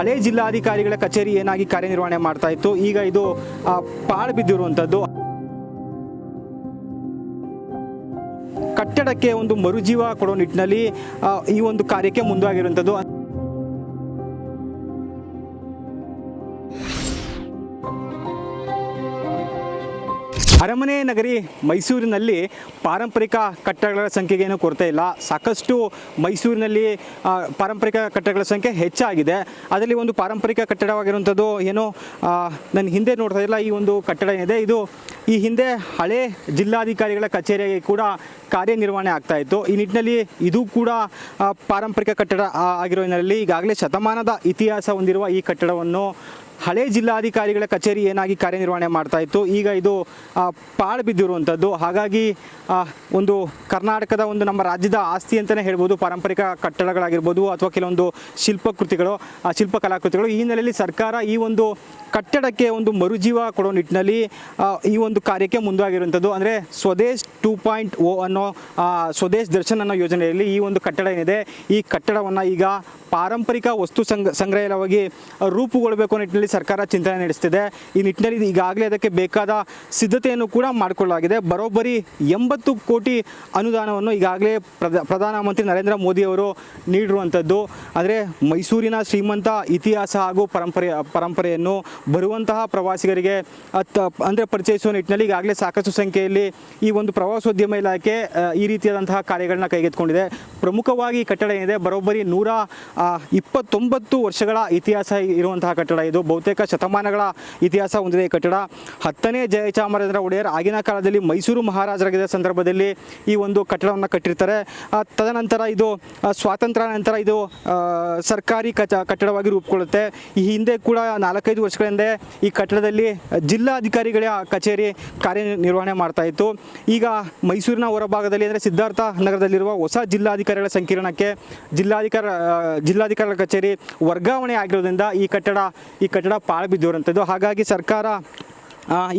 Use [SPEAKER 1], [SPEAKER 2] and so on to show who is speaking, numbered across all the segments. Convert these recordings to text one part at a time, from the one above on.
[SPEAKER 1] ಹಳೆ ಜಿಲ್ಲಾಧಿಕಾರಿಗಳ ಕಚೇರಿ ಏನಾಗಿ ಕಾರ್ಯನಿರ್ವಹಣೆ ಮಾಡ್ತಾ ಇತ್ತು? ಈಗ ಇದು ಪಾಳು ಬಿದ್ದಿರುವಂಥದ್ದು. ಕಟ್ಟಡಕ್ಕೆ ಒಂದು ಮರುಜೀವ ಕೊಡೋ ನಿಟ್ಟಿನಲ್ಲಿ ಈ ಒಂದು ಕಾರ್ಯಕ್ಕೆ ಮುಂದಾಗಿರುವಂಥದ್ದು. ಅರಮನೆ ನಗರಿ ಮೈಸೂರಿನಲ್ಲಿ ಪಾರಂಪರಿಕ ಕಟ್ಟಡಗಳ ಸಂಖ್ಯೆಗೆ ಏನೂ ಕೊರತೆ ಇಲ್ಲ. ಸಾಕಷ್ಟು ಮೈಸೂರಿನಲ್ಲಿ ಪಾರಂಪರಿಕ ಕಟ್ಟಡಗಳ ಸಂಖ್ಯೆ ಹೆಚ್ಚಾಗಿದೆ. ಅದರಲ್ಲಿ ಒಂದು ಪಾರಂಪರಿಕ ಕಟ್ಟಡವಾಗಿರುವಂಥದ್ದು ಏನು ನನ್ನ ಹಿಂದೆ ನೋಡ್ತಾ ಇಲ್ಲ. ಈ ಒಂದು ಕಟ್ಟಡ ಏನಿದೆ, ಇದು ಈ ಹಿಂದೆ ಹಳೆ ಜಿಲ್ಲಾಧಿಕಾರಿಗಳ ಕಚೇರಿಗೆ ಕೂಡ ಕಾರ್ಯನಿರ್ವಹಣೆ ಆಗ್ತಾ ಇತ್ತು. ಈ ನಿಟ್ಟಿನಲ್ಲಿ ಇದು ಕೂಡ ಪಾರಂಪರಿಕ ಕಟ್ಟಡ ಆಗಿರೋ ಈಗಾಗಲೇ ಶತಮಾನದ ಇತಿಹಾಸ ಹೊಂದಿರುವ ಈ ಕಟ್ಟಡವನ್ನು ಹಳೆ ಜಿಲ್ಲಾಧಿಕಾರಿಗಳ ಕಚೇರಿ ಏನಾಗಿ ಕಾರ್ಯನಿರ್ವಹಣೆ ಮಾಡ್ತಾ ಇತ್ತು? ಈಗ ಇದು ಪಾಳು ಬಿದ್ದಿರುವಂಥದ್ದು. ಹಾಗಾಗಿ ಒಂದು ಕರ್ನಾಟಕದ ಒಂದು ನಮ್ಮ ರಾಜ್ಯದ ಆಸ್ತಿ ಅಂತಲೇ ಹೇಳ್ಬೋದು. ಪಾರಂಪರಿಕ ಕಟ್ಟಡಗಳಾಗಿರ್ಬೋದು ಅಥವಾ ಕೆಲವೊಂದು ಶಿಲ್ಪಕೃತಿಗಳು ಆ, ಶಿಲ್ಪಕಲಾಕೃತಿಗಳು. ಈ ಹಿನ್ನೆಲೆಯಲ್ಲಿ ಸರ್ಕಾರ ಈ ಒಂದು ಕಟ್ಟಡಕ್ಕೆ ಒಂದು ಮರುಜೀವ ಕೊಡೋ ನಿಟ್ಟಿನಲ್ಲಿ ಈ ಒಂದು ಕಾರ್ಯಕ್ಕೆ ಮುಂದಾಗಿರುವಂಥದ್ದು. ಅಂದರೆ ಸ್ವದೇಶ್ ಟೂ ಪಾಯಿಂಟ್ ಓ ಅನ್ನೋ ಸ್ವದೇಶ್ ದರ್ಶನ್ ಅನ್ನೋ ಯೋಜನೆಯಲ್ಲಿ ಈ ಒಂದು ಕಟ್ಟಡ ಏನಿದೆ ಈ ಕಟ್ಟಡವನ್ನು ಈಗ ಪಾರಂಪರಿಕ ವಸ್ತು ಸಂಗ್ ಸಂಗ್ರಹಾಲಯವಾಗಿ ರೂಪುಗೊಳ್ಳಬೇಕು ನಿಟ್ಟಿನಲ್ಲಿ ಸರ್ಕಾರ ಚಿಂತನೆ ನಡೆಸ್ತಿದೆ. ಈ ನಿಟ್ಟಿನಲ್ಲಿ ಈಗಾಗಲೇ ಅದಕ್ಕೆ ಬೇಕಾದ ಸಿದ್ಧತೆಯನ್ನು ಕೂಡ ಮಾಡಿಕೊಳ್ಳಲಾಗಿದೆ. ಬರೋಬ್ಬರಿ ಎಂಬತ್ತು ಕೋಟಿ ಅನುದಾನವನ್ನು ಈಗಾಗಲೇ ಪ್ರಧ, ಪ್ರಧಾನಮಂತ್ರಿ ನರೇಂದ್ರ ಮೋದಿಯವರು ನೀಡಿರುವಂಥದ್ದು. ಆದರೆ ಮೈಸೂರಿನ ಶ್ರೀಮಂತ ಇತಿಹಾಸ ಹಾಗೂ ಪರಂಪರೆ, ಪರಂಪರೆಯನ್ನು ಬರುವಂತಹ ಪ್ರವಾಸಿಗರಿಗೆ ಅತ್ತ ಅಂದರೆ ಪರಿಚಯಿಸುವ ನಿಟ್ಟಿನಲ್ಲಿ ಈಗಾಗಲೇ ಸಾಕಷ್ಟು ಸಂಖ್ಯೆಯಲ್ಲಿ ಈ ಒಂದು ಪ್ರವಾಸೋದ್ಯಮ ಇಲಾಖೆ ಈ ರೀತಿಯಾದಂತಹ ಕಾರ್ಯಗಳನ್ನ ಕೈಗೆತ್ತಿಕೊಂಡಿದೆ. ಪ್ರಮುಖವಾಗಿ ಕಟ್ಟಡ ಏನಿದೆ, ಬರೋಬ್ಬರಿ ನೂರ ಇಪ್ಪತ್ತೊಂಬತ್ತು ವರ್ಷಗಳ ಇತಿಹಾಸ ಇರುವಂತಹ ಕಟ್ಟಡ ಇದು. ಬಹುತೇಕ ಶತಮಾನಗಳ ಇತಿಹಾಸ ಹೊಂದಿದೆ ಈ ಕಟ್ಟಡ. ಹತ್ತನೇ ಜಯಚಾಮರಾಜೇಂದ್ರ ಒಡೆಯರ್ ಆಗಿನ ಕಾಲದಲ್ಲಿ ಮೈಸೂರು ಮಹಾರಾಜರಾಗಿದ್ದ ಸಂದರ್ಭದಲ್ಲಿ ಈ ಒಂದು ಕಟ್ಟಡವನ್ನು ಕಟ್ಟಿರ್ತಾರೆ. ತದನಂತರ ಇದು ಸ್ವಾತಂತ್ರ್ಯ ನಂತರ ಇದು ಸರ್ಕಾರಿ ಕಟ್ಟಡವಾಗಿ ರೂಪುಗೊಳ್ಳುತ್ತೆ. ಈ ಹಿಂದೆ ಕೂಡ ನಾಲ್ಕೈದು ವರ್ಷಗಳ ಹಿಂದೆ ಈ ಕಟ್ಟಡದಲ್ಲಿ ಜಿಲ್ಲಾಧಿಕಾರಿಗಳ ಕಚೇರಿ ಕಾರ್ಯನಿರ್ವಹಣೆ ಮಾಡ್ತಾ ಇತ್ತು. ಈಗ ಮೈಸೂರಿನ ಹೊರಭಾಗದಲ್ಲಿ ಅಂದರೆ ಸಿದ್ಧಾರ್ಥ ನಗರದಲ್ಲಿರುವ ಹೊಸ ಜಿಲ್ಲಾಧಿಕಾರಿಗಳ ಸಂಕೀರ್ಣಕ್ಕೆ ಜಿಲ್ಲಾಧಿಕಾರ ಜಿಲ್ಲಾಧಿಕಾರಿಗಳ ಕಚೇರಿ ವರ್ಗಾವಣೆ ಆಗಿರೋದ್ರಿಂದ ಈ ಕಟ್ಟಡ ಈ ಕಟ್ಟಡ ಪಾಳು ಬಿದ್ದಿರುವಂಥದ್ದು ಹಾಗಾಗಿ ಸರ್ಕಾರ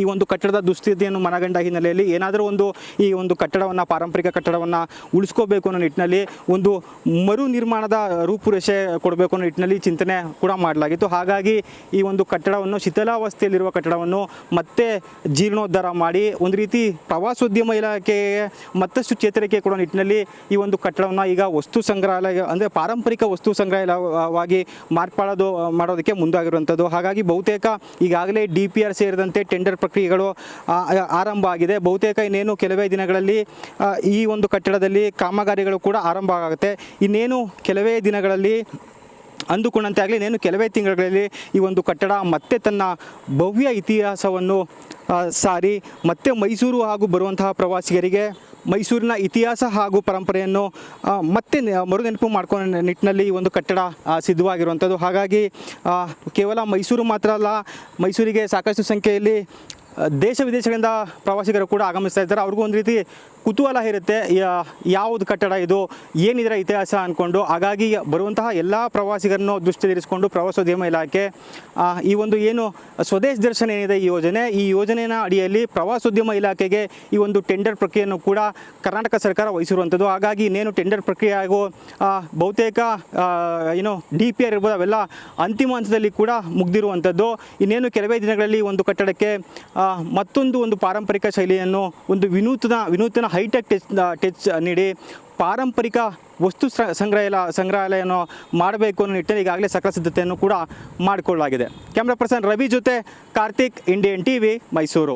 [SPEAKER 1] ಈ ಒಂದು ಕಟ್ಟಡದ ದುಸ್ಥಿತಿಯನ್ನು ಮನಗಂಡ ಹಿನ್ನೆಲೆಯಲ್ಲಿ ಏನಾದರೂ ಒಂದು ಈ ಒಂದು ಕಟ್ಟಡವನ್ನು, ಪಾರಂಪರಿಕ ಕಟ್ಟಡವನ್ನು ಉಳಿಸ್ಕೋಬೇಕು ಅನ್ನೋ ನಿಟ್ಟಿನಲ್ಲಿ ಒಂದು ಮರು ನಿರ್ಮಾಣದ ರೂಪುರೇಷೆ ಕೊಡಬೇಕು ಅನ್ನೋ ನಿಟ್ಟಿನಲ್ಲಿ ಚಿಂತನೆ ಕೂಡ ಮಾಡಲಾಗಿತ್ತು. ಹಾಗಾಗಿ ಈ ಒಂದು ಕಟ್ಟಡವನ್ನು, ಶಿಥಿಲಾವಸ್ಥೆಯಲ್ಲಿರುವ ಕಟ್ಟಡವನ್ನು ಮತ್ತೆ ಜೀರ್ಣೋದ್ಧಾರ ಮಾಡಿ ಒಂದು ರೀತಿ ಪ್ರವಾಸೋದ್ಯಮ ಇಲಾಖೆಗೆ ಮತ್ತಷ್ಟು ಚೇತರಿಕೆ ಕೊಡೋ ನಿಟ್ಟಿನಲ್ಲಿ ಈ ಒಂದು ಕಟ್ಟಡವನ್ನು ಈಗ ವಸ್ತು ಸಂಗ್ರಹಾಲಯ ಅಂದರೆ ಪಾರಂಪರಿಕ ವಸ್ತು ಸಂಗ್ರಹಾಲಯವಾಗಿ ಮಾರ್ಪಾಡೋದು ಮಾಡೋದಕ್ಕೆ ಮುಂದಾಗಿರುವಂಥದ್ದು. ಹಾಗಾಗಿ ಬಹುತೇಕ ಈಗಾಗಲೇ ಡಿ ಪಿ ಆರ್ ಸೇರಿದಂತೆ ಟೆಂಡರ್ ಪ್ರಕ್ರಿಯೆಗಳು ಆರಂಭ ಆಗಿದೆ. ಬಹುತೇಕ ಇನ್ನೇನು ಕೆಲವೇ ದಿನಗಳಲ್ಲಿ ಈ ಒಂದು ಕಟ್ಟಡದಲ್ಲಿ ಕಾಮಗಾರಿಗಳು ಕೂಡ ಆರಂಭ ಆಗುತ್ತೆ. ಇನ್ನೇನು ಕೆಲವೇ ದಿನಗಳಲ್ಲಿ ಅಂದುಕೊಂಡಂತೆ ಆಗಲಿ, ಇನ್ನೇನು ಕೆಲವೇ ತಿಂಗಳಲ್ಲಿ ಈ ಒಂದು ಕಟ್ಟಡ ಮತ್ತೆ ತನ್ನ ಭವ್ಯ ಇತಿಹಾಸವನ್ನು ಸಾರಿ, ಮತ್ತೆ ಮೈಸೂರು ಹಾಗೂ ಬರುವಂತಹ ಪ್ರವಾಸಿಗರಿಗೆ, ಮೈಸೂರಿನ ಇತಿಹಾಸ ಹಾಗೂ ಪರಂಪರೆಯನ್ನು ಮತ್ತೆ ಮರುನೆನಪು ಮಾಡ್ಕೊಂಡ ನಿಟ್ಟಿನಲ್ಲಿ ಈ ಒಂದು ಕಟ್ಟಡ ಸಿದ್ಧವಾಗಿರುವಂಥದ್ದು. ಹಾಗಾಗಿ ಕೇವಲ ಮೈಸೂರು ಮಾತ್ರ ಅಲ್ಲ, ಮೈಸೂರಿಗೆ ಸಾಕಷ್ಟು ಸಂಖ್ಯೆಯಲ್ಲಿ ದೇಶ ವಿದೇಶಗಳಿಂದ ಪ್ರವಾಸಿಗರು ಕೂಡ ಆಗಮಿಸ್ತಾ ಇದ್ದಾರೆ. ಅವ್ರಿಗೂ ಒಂದು ರೀತಿ ಕುತೂಹಲ ಇರುತ್ತೆ. ಯಾವುದು ಕಟ್ಟಡ ಇದು? ಏನಿದ್ರೆ ಇತಿಹಾಸ ಅಂದ್ಕೊಂಡು ಹಾಗಾಗಿ ಬರುವಂತಹ ಎಲ್ಲ ಪ್ರವಾಸಿಗರನ್ನು ದೃಷ್ಟಿಯಲ್ಲಿರಿಸಿಕೊಂಡು ಪ್ರವಾಸೋದ್ಯಮ ಇಲಾಖೆ ಈ ಒಂದು ಏನು ಸ್ವದೇಶ ದರ್ಶನ ಏನಿದೆ ಈ ಯೋಜನೆ, ಈ ಯೋಜನೆಯ ಅಡಿಯಲ್ಲಿ ಪ್ರವಾಸೋದ್ಯಮ ಇಲಾಖೆಗೆ ಈ ಒಂದು ಟೆಂಡರ್ ಪ್ರಕ್ರಿಯೆಯನ್ನು ಕೂಡ ಕರ್ನಾಟಕ ಸರ್ಕಾರ ವಹಿಸಿರುವಂಥದ್ದು. ಹಾಗಾಗಿ ಇನ್ನೇನು ಟೆಂಡರ್ ಪ್ರಕ್ರಿಯೆ ಹಾಗೂ ಬಹುತೇಕ ಏನು ಡಿ ಪಿ ಆರ್ ಇರ್ಬೋದು ಅವೆಲ್ಲ ಅಂತಿಮ ಹಂತದಲ್ಲಿ ಕೂಡ ಮುಗ್ದಿರುವಂಥದ್ದು. ಇನ್ನೇನು ಕೆಲವೇ ದಿನಗಳಲ್ಲಿ ಒಂದು ಕಟ್ಟಡಕ್ಕೆ ಮತ್ತೊಂದು ಒಂದು ಪಾರಂಪರಿಕ ಶೈಲಿಯನ್ನು, ಒಂದು ವಿನೂತನ ವಿನೂತನ ಹೈಟೆಕ್ ಟೆಚ್ ಟೆಚ್ ನೀಡಿ ಪಾರಂಪರಿಕ ವಸ್ತು ಸಂಗ್ರಹಾಲಯ ಸಂಗ್ರಹಾಲಯವನ್ನು ಮಾಡಬೇಕು ಅನ್ನೋ ನಿಟ್ಟಿನಲ್ಲಿ ಈಗಾಗಲೇ ಸಕಲ ಸಿದ್ಧತೆಯನ್ನು ಕೂಡ ಮಾಡಿಕೊಳ್ಳಲಾಗಿದೆ. ಕ್ಯಾಮ್ರಾ ಪರ್ಸನ್ ರವಿ ಜೊತೆ ಕಾರ್ತಿಕ್, ಇಂಡಿಯನ್ ಟಿ ಮೈಸೂರು.